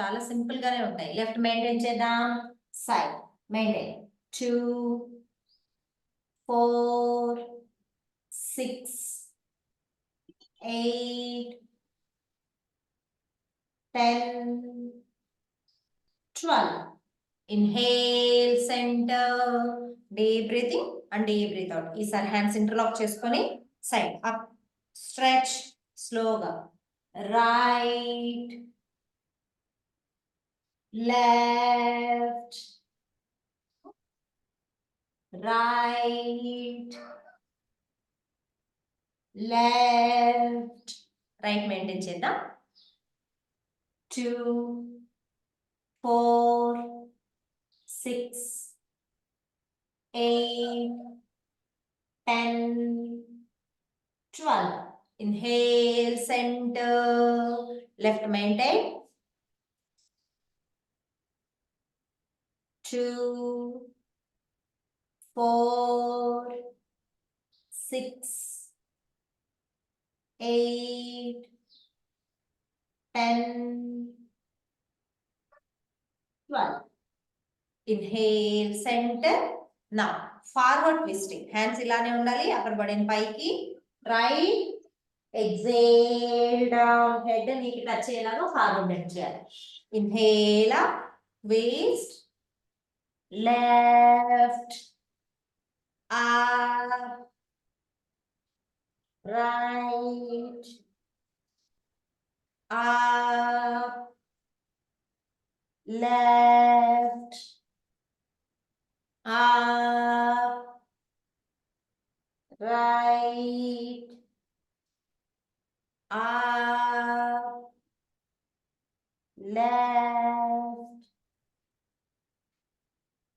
చాలా సింపుల్ గానే ఉంటాయి. లెఫ్ట్ మెయింటైన్ చేద్దాం. Side maintain. Two four six eight ten twelve. Inhale centre. Deep breathing and deep breath out. ఈసారి hands interlock చేసుకొని side up. Stretch. స్లోగా. Right. Left, right, left, right maintain చేద్దాం. Two four six eight ten twelve inhale centre left maintain two, four, six, eight, ten, twelve. Inhale, center. Now, forward twisting. Hands ఇలానే ఉండాలి అక్కడ పడిన పైకి right exhale down head నీకు touch అయ్యేలాగా forward bend చేయాలి up, waist, left, up, right, up, left, up, right, up, left,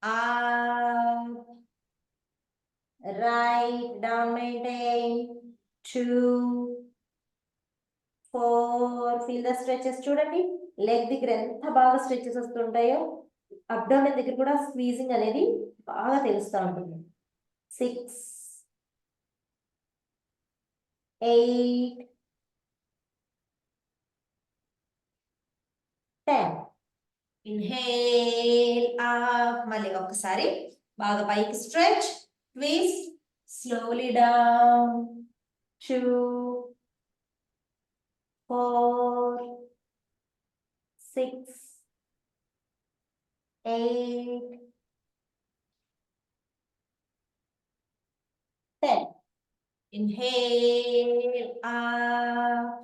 Uh, up, right, dominating, two, four feel the stretches చూడండి. Leg దగ్గర ఎంత బాగా స్ట్రెచెస్ వస్తుంటాయో అబ్డోమెన్ దగ్గర కూడా స్క్వీజింగ్ అనేది బాగా తెలుస్తూ ఉంటుంది. Six eight ten inhale up మళ్ళీ ఒక్కసారి బాగా పైకి stretch twist slowly down two four six eight ten inhale up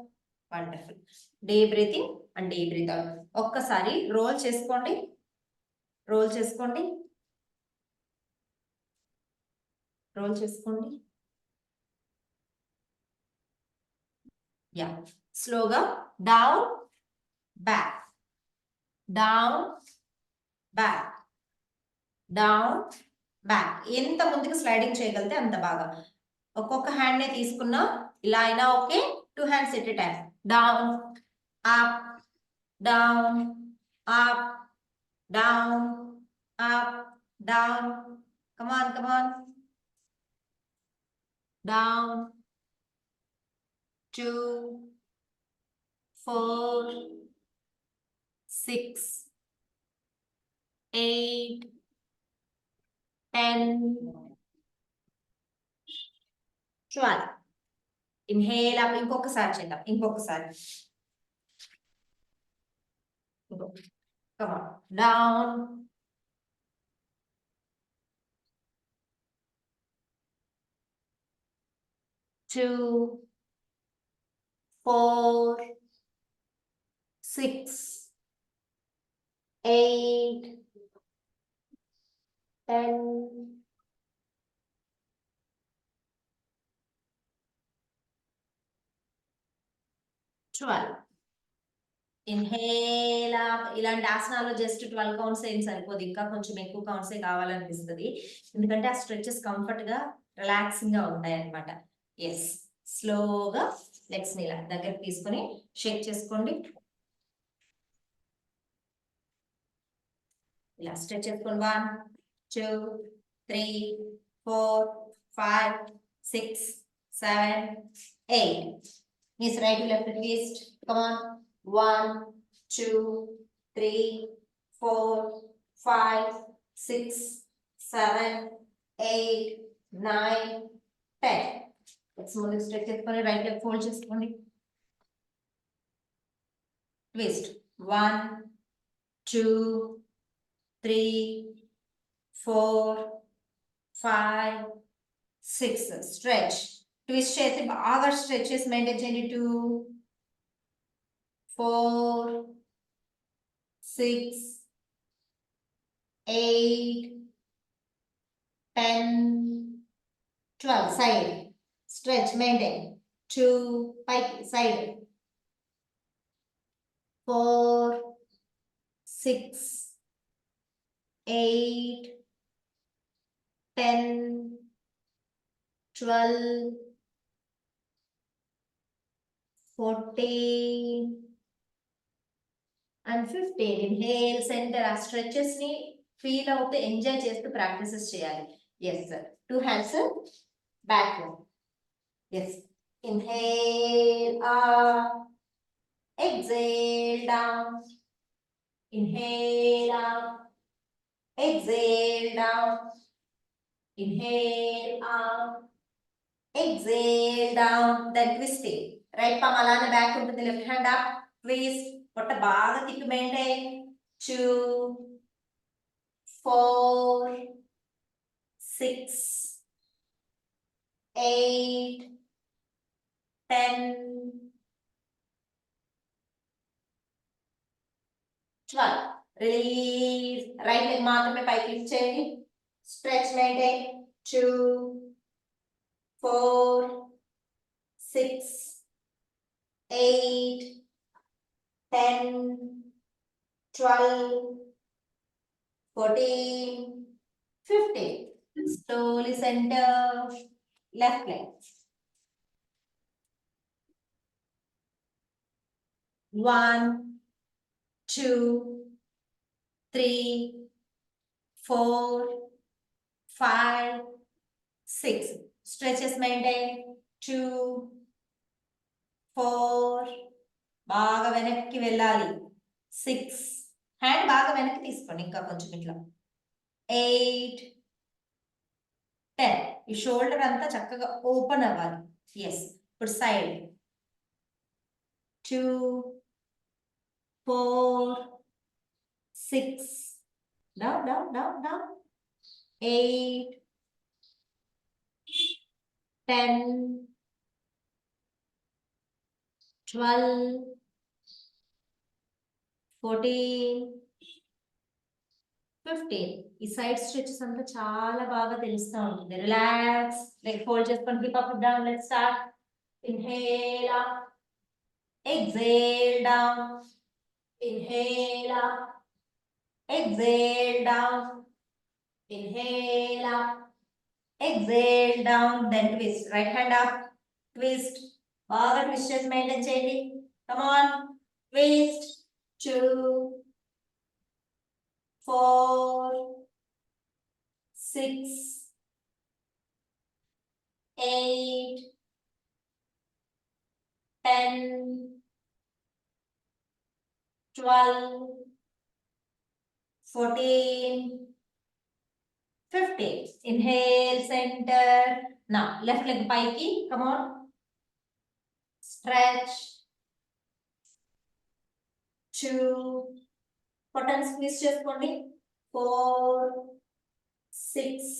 wonderful Deep breathing and deep breath out. ఒక్కసారి రోల్ చేసుకోండి. రోల్ చేసుకోండి. రోల్ చేసుకోండి. యా స్లోగా down back down back down back ఎంత ముందుకు స్లైడింగ్ చేయగలిగితే అంత బాగా. ఒక్కొక్క హ్యాండ్ నే తీసుకున్నా ఇలా అయినా okay two hands at a time down up, down up down up, down. Come on come on. Down. Two. Four. Six. Eight. Ten. Twelve. Inhale up in focus in focus Come on, down. Two, four, six, eight, ten, twelve. Inhale ఇలాంటి ఆసనాలు just twelve counts ఏం సరిపోదు. ఇంకా కొంచెం ఎక్కువ counts కావాలనిపిస్తుంది. ఎందుకంటే ఆ stretches కంఫర్ట్గా రిలాక్సింగ్గా ఉంటాయి అనమాట ఎస్ స్లోగా లెగ్స్ని ఇలా దగ్గర తీసుకొని షేక్ చేసుకోండి. ఇలా స్ట్రెచ్ చేసుకోండి. One two three four five six seven eight. Knees right left list come on one, two, three, four, five, six, seven, eight, nine, ten. Let's move stretches for a right leg fold just only. Twist. One, two, three, four, five, six. Stretch. Twist shape. Other stretches made it to four, six, eight, ten, twelve. Side. Stretch, maintain. Two, pike, side. Four, six, eight, ten, twelve, fourteen, and fifteen inhale centre ఆ stretches ని feel అవుతూ enjoy చేస్తూ practices చేయాలి yes sir two hands back yes inhale up exhale down inhale up exhale down inhale up exhale down then twisting right palm అలానే back ఉంటుంది left hand up twist పొట్ట బాగా తిప్పి maintain two four six eight ten twelve release right leg మాత్రమే పైకి lift చేయండి stretch maintain two four six eight 10, 12, 14, 15. Slowly center, left leg. One, two, three, four, five, six. Stretches maintain. Two, four, బాగా వెనక్కి వెళ్ళాలి. Six hand బాగా వెనక్కి తీసుకోండి ఇంకా కొంచెం ఇట్లా. ఎయిట్ టెన్ ఈ షోల్డర్ అంతా చక్కగా ఓపెన్ అవ్వాలి. ఎస్ ఇప్పుడు side two four six down down down down eight ten twelve fourteen fifteen ఈ సైడ్ స్ట్రెచెస్ అంతా చాలా బాగా తెలుస్తూ ఉంటుంది రిలాక్స్ లెగ్ ఫోల్డ్ చేసుకొని keep up down let start inhale exhale down inhale up. Exhale down. Inhale up. Exhale down. Then twist. Right twist up. Twist. బాగా twist చేసి maintain చేయండి come on twist two, four, six, eight, ten, twelve, fourteen, fifteen. Inhale, center. Now, left leg pikey. Come on. Stretch. Two Button squeeze చేసుకోండి. Four six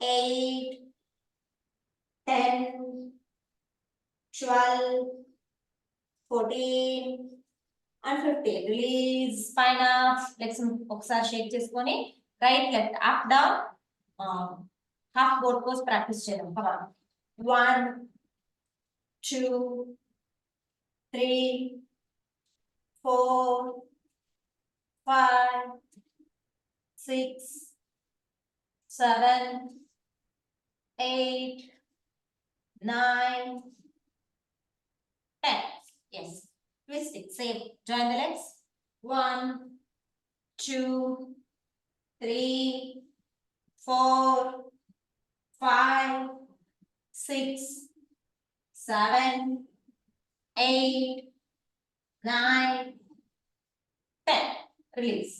eight ten twelve fourteen and fifteen release పైన legs ఒకసారి shake చేసుకొని right left up down half board pose practice చేద్దాం. One two three four, five, six, seven, eight, nine, ten. Yes, twist it, same. Join the legs. One, two, three, four, five, six, seven, eight, nine ten release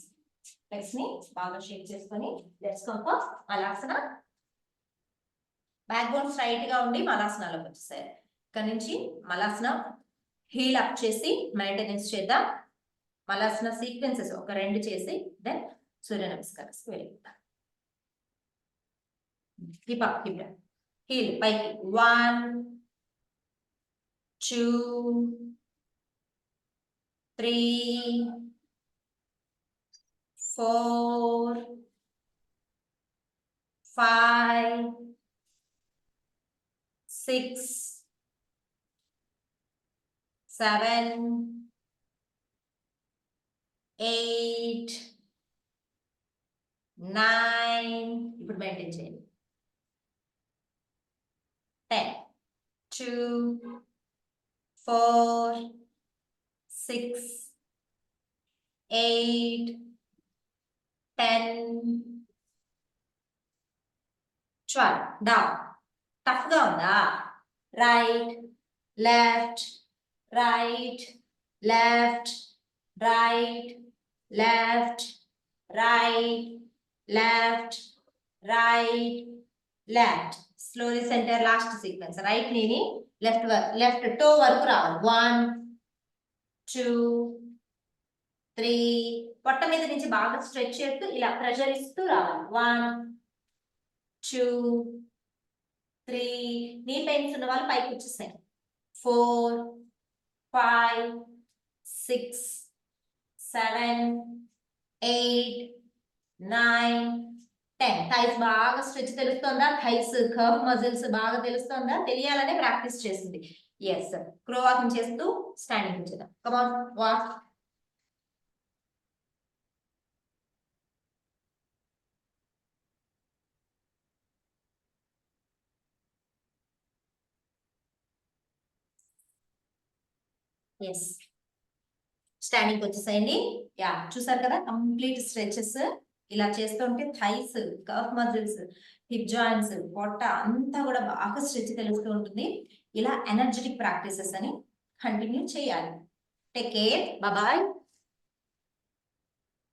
లెగ్స్ని బాగా shake చేసుకొని let's come for malasana backbone స్ట్రైట్గా ఉండి మలాసనాలోకి వచ్చేసారు ఇక్కడ నుంచి malasana heel up చేసి maintenance చేద్దాం. మలాసన సీక్వెన్సెస్ ఒక రెండు చేసి దెన్ సూర్య నమస్కారం వెళ్ళిపోతాం. హిప్ అప్ కీప్ హీల్ పైకి. One two three four five six seven eight nine ఇప్పుడు మెయింటైన్ చేయండి. Ten two four six eight ten twelve. Down టఫ్గా ఉందా? Right left right left right left right left right left slowly centre last sequence right నీని left left toe వరకు రావాలి. One two three పొట్ట మీద నుంచి బాగా స్ట్రెచ్ చేస్తూ ఇలా ప్రెషర్ ఇస్తూ రావాలి. One two three knee pains ఉన్న వాళ్ళు పైకి వచ్చేసాయి. Four five six seven eight nine ten thighs బాగా స్ట్రెచ్ తెలుస్తుందా? థైస్ కర్వ్ మజిల్స్ బాగా తెలుస్తుందా? తెలియాలనే ప్రాక్టీస్ చేసింది. ఎస్ క్రో వాకింగ్ చేస్తూ స్టాండింగ్ చేద్దాం come on walk yes standing వచ్చేసేయండి యా చూసారు కదా? కంప్లీట్ స్ట్రెచెస్ ఇలా చేస్తుంటే thighs calf muscles hip joints పొట్ట అంతా కూడా బాగా స్ట్రెచ్ తెలుస్తూ ఉంటుంది. ఇలా ఎనర్జెటిక్ ప్రాక్టీసెస్ అని కంటిన్యూ చేయాలి. Take care bye